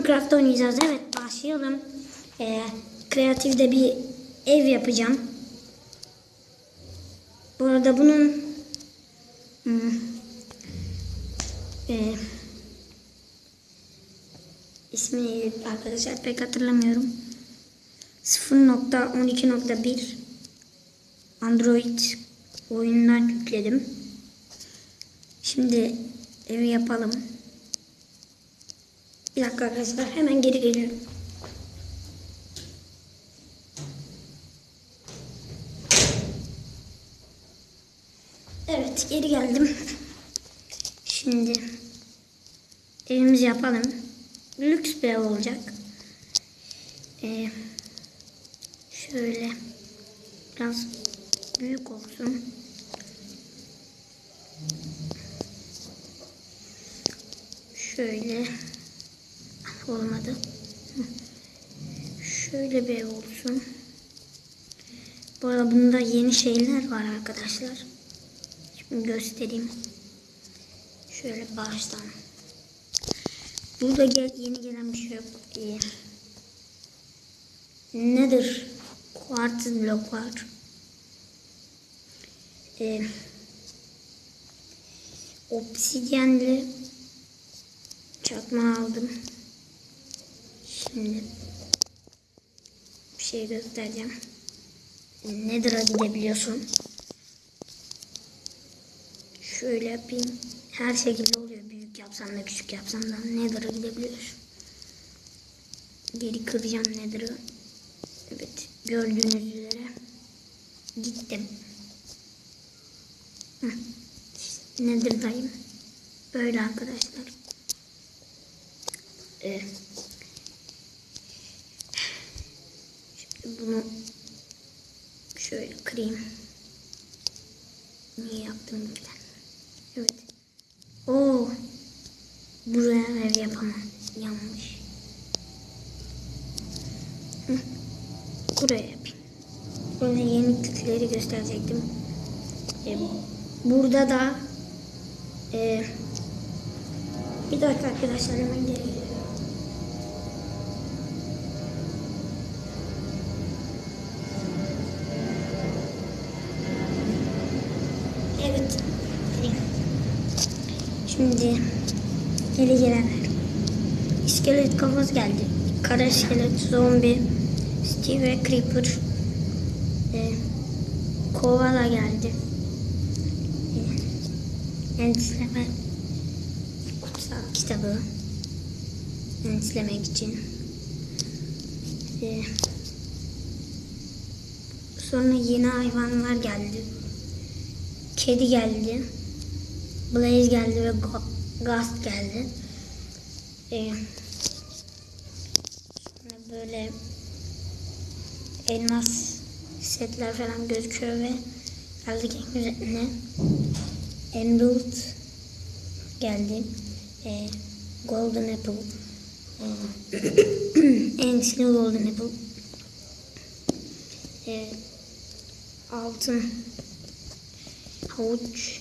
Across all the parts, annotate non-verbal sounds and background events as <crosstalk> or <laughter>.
Minecraft oynayacağız. Evet başlayalım. Ee, kreatifde bir ev yapacağım. Bu arada bunun hmm, e, ismini arkadaşlar pek hatırlamıyorum. 0.12.1 Android oyundan yükledim. Şimdi evi yapalım. Bir dakika arkadaşlar hemen geri geliyorum. Evet geri geldim. Şimdi evimizi yapalım. Lüks bir ev olacak. Ee, şöyle biraz büyük olsun. Şöyle olmadı. Şöyle bir ev olsun. Bu arada bunda yeni şeyler var arkadaşlar. Şimdi göstereyim. Şöyle baştan. Burada gel, yeni gelen bir şey yok. Ee, nedir? Kuartz blok var. Ee, obsidyenli çakma aldım. Şimdi bir şey göstereceğim. Nether'a gidebiliyorsun. Şöyle yapayım. Her şekilde oluyor. Büyük yapsam da küçük yapsam da Nether'a gidebiliyorsun. Geri kıracağım Nether'ı. Evet. Gördüğünüz üzere gittim. Hı. İşte Nether'dayım. Böyle arkadaşlar. Ee, bunu şöyle kırayım. Niye yaptım bilmem. Evet. Oo. Buraya ev yapamam. Yanlış. Buraya yapayım. Burada yenilikleri gösterecektim. Ee, burada da e, bir dakika arkadaşlar hemen geri Şimdi geri gelenler. İskelet kafası geldi. Kara iskelet, zombi, Steve ve Creeper. Ee, kovala geldi. Ee, ensleme kutsal kitabı. Enslemek için. Ee, sonra yeni hayvanlar geldi. Kedi geldi. Blaze geldi ve Ghost geldi. Ee, böyle elmas setler falan gözüküyor ve geldik en üzerine Emerald geldi. Ee, Golden Apple. Ee, <coughs> Ancient Golden Apple. Ee, altın havuç,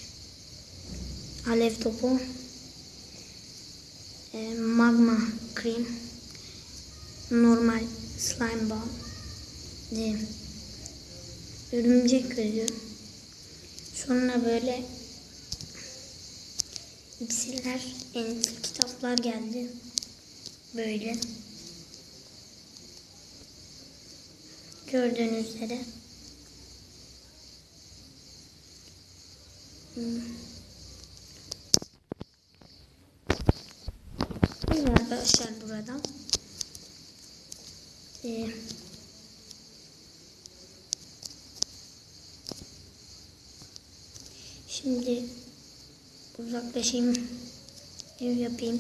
alev topu, e, magma cream, normal slime ball, e, örümcek gözü, sonra böyle iksirler, ensil kitaplar geldi. Böyle. Gördüğünüz üzere. Böyle arkadaşlar burada. Ee, şimdi uzaklaşayım. Ev yapayım.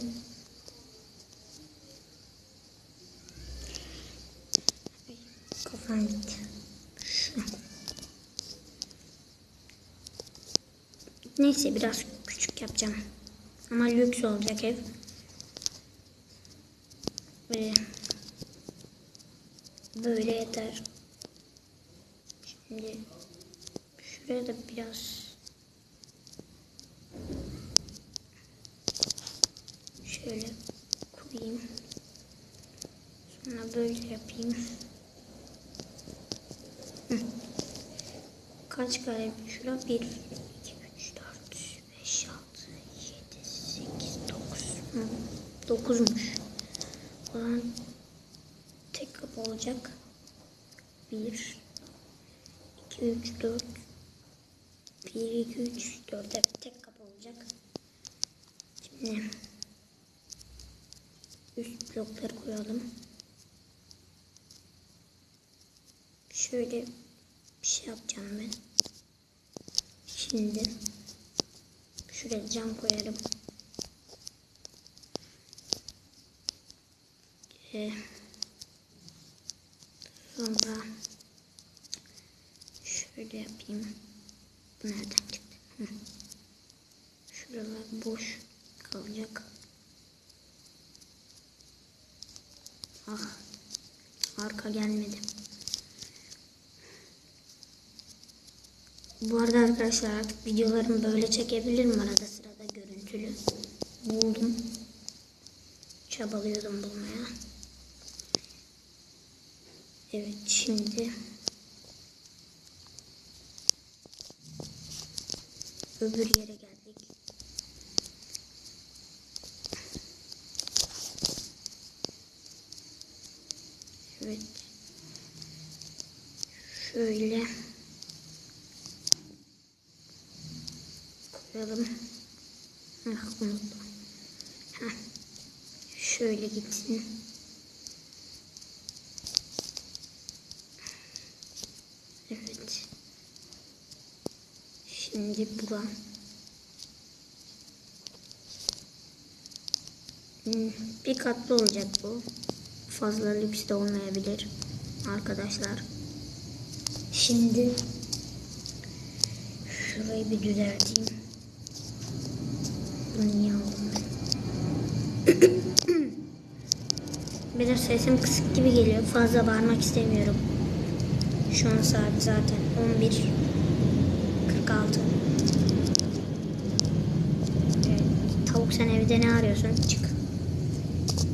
Ay, Kafam gitti. Neyse biraz küçük yapacağım. Ama lüks olacak ev. Böyle, böyle yeter. Şimdi şuraya da biraz şöyle koyayım. Sonra böyle yapayım. Hı. Kaç kare şura? 1, 2, 3, 4, 5, 6, 7, 8, 9. 9'muş. O zaman tek kapı olacak. 1, 2, 3, 4. 1, 2, 3, 4. Evet tek kapı olacak. Şimdi üst blokları koyalım. Şöyle bir şey yapacağım ben. Şimdi şuraya cam koyarım. Ee, sonra şöyle yapayım. Bu nereden çıktı? Hı. Şuralar boş kalacak. Ah. Arka gelmedi. Bu arada arkadaşlar artık videolarımı böyle çekebilirim arada sırada görüntülü. Buldum. Çabalıyordum bulmaya. Evet şimdi öbür yere geldik. Evet. Şöyle koyalım. Ah unuttum. Heh. Şöyle gitsin. Evet. Şimdi bura. Hmm, Bir katlı olacak bu. Fazla lüks de olmayabilir arkadaşlar. Şimdi şurayı bir düzelteyim. Bunu niye aldım? <coughs> Biraz sesim kısık gibi geliyor. Fazla bağırmak istemiyorum. Şu an saat zaten 11.46. Evet, tavuk sen evde ne arıyorsun? Çık.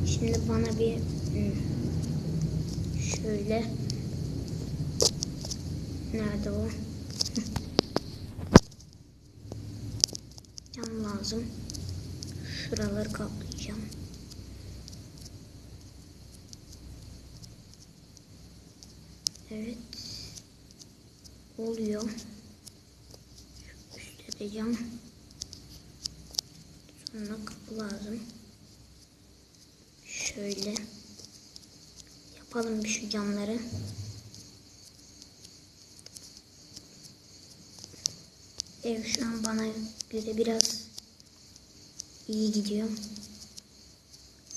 Şimdi bana bir şöyle nerede o? <laughs> Cam lazım. Şuraları kaplayacağım. Evet. Oluyor. Cam. Sonra kapı lazım. Şöyle. Yapalım bir şu camları. Ev şu an bana göre biraz iyi gidiyor.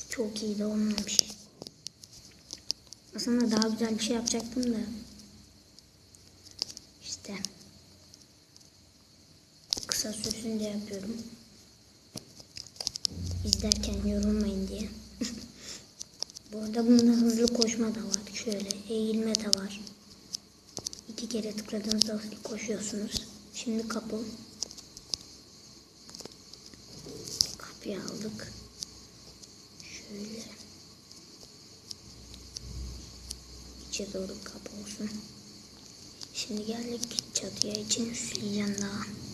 Çok iyi de olmamış. Aslında daha güzel bir şey yapacaktım da. İşte. Kısa sürsün diye yapıyorum. İzlerken yorulmayın diye. <laughs> Bu arada bunda hızlı koşma da var. Şöyle eğilme de var. İki kere tıkladığınızda hızlı koşuyorsunuz. Şimdi kapı. Kapıyı aldık. Şöyle. İçe doğru kapı olsun. Şimdi geldik çatıya için süsleyeceğim daha.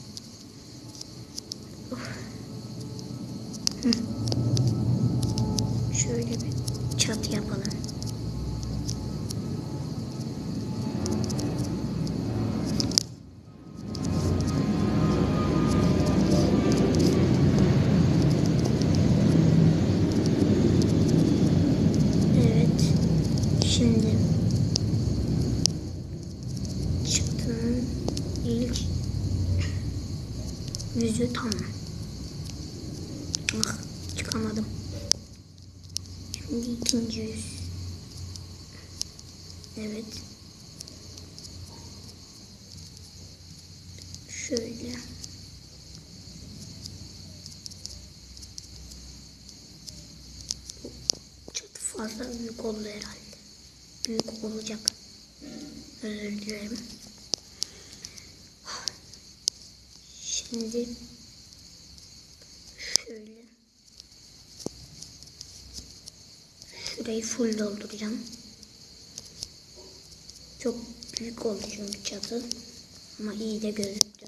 Şöyle bir çatı yapalım. Evet. Şimdi yüzü tamam. Ah çıkamadım. Şimdi ikinci yüz. Evet. Şöyle. Çatı fazla büyük oldu herhalde. Büyük olacak. Özür dilerim. Şimdi şöyle Şurayı full dolduracağım. Çok büyük oldu çünkü çatı. Ama iyi de gözüktü.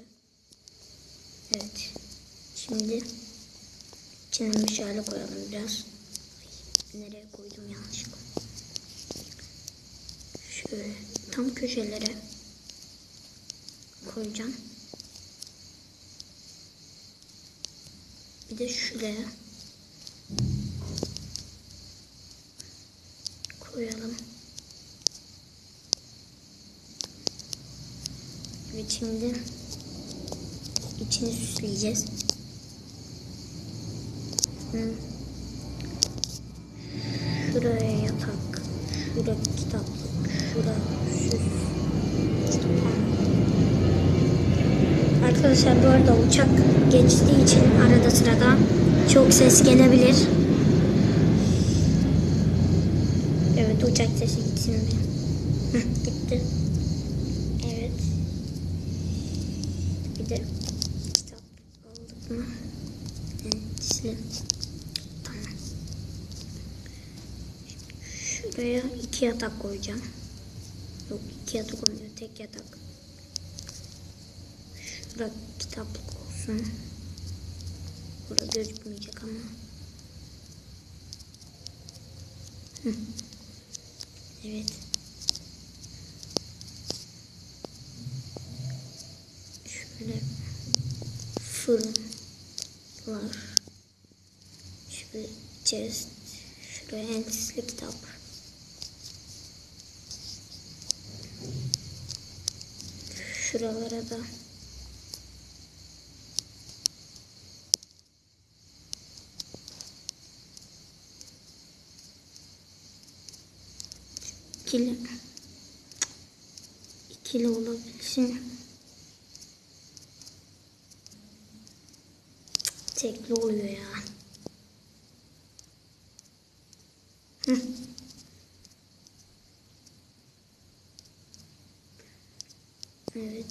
Evet. Şimdi içine meşale koyalım biraz. Ay, nereye koydum yanlışlıkla. Şöyle tam köşelere koyacağım. Bir de şuraya koyalım. Evet şimdi içini süsleyeceğiz. Şuraya yatak, şura kitaplık, şura Arkadaşlar bu arada uçak geçtiği için arada sırada çok ses gelebilir. Evet uçak sesi gitsin. Hıh, gitti. Evet. Bir de kitap aldık mı? Evet. Tamam. Şuraya iki yatak koyacağım. Yok iki yatak olmuyor tek yatak. Şurada kitaplık olsun. Burada gözükmeyecek ama. Evet. Şöyle fırınlar. Şöyle chest. Şuraya en sisli kitap. Şuralara da ikili ikili olabilsin. Tekli oluyor ya. Evet.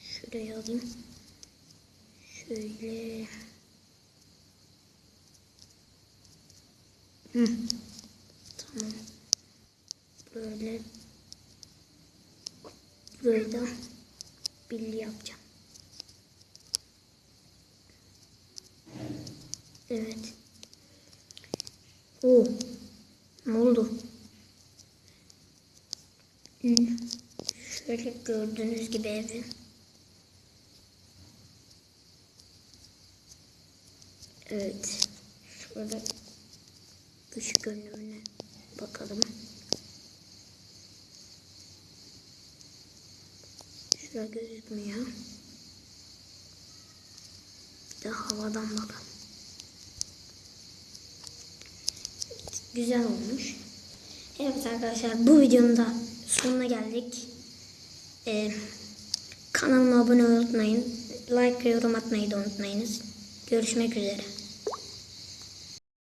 Şuraya alayım. Şöyle. Hı. Tamam. Böyle. Böyle billi yapacağım. Evet. Oo. Ne oldu? Şöyle gördüğünüz gibi evi. Evet. Şöyle dış görünümüne bakalım. Şurada gözükmüyor. Bir de havadan bakalım. Güzel olmuş. Evet arkadaşlar bu videonun da sonuna geldik. Ee, kanalıma abone olmayı unutmayın. Like ve yorum atmayı da unutmayınız. Görüşmek üzere.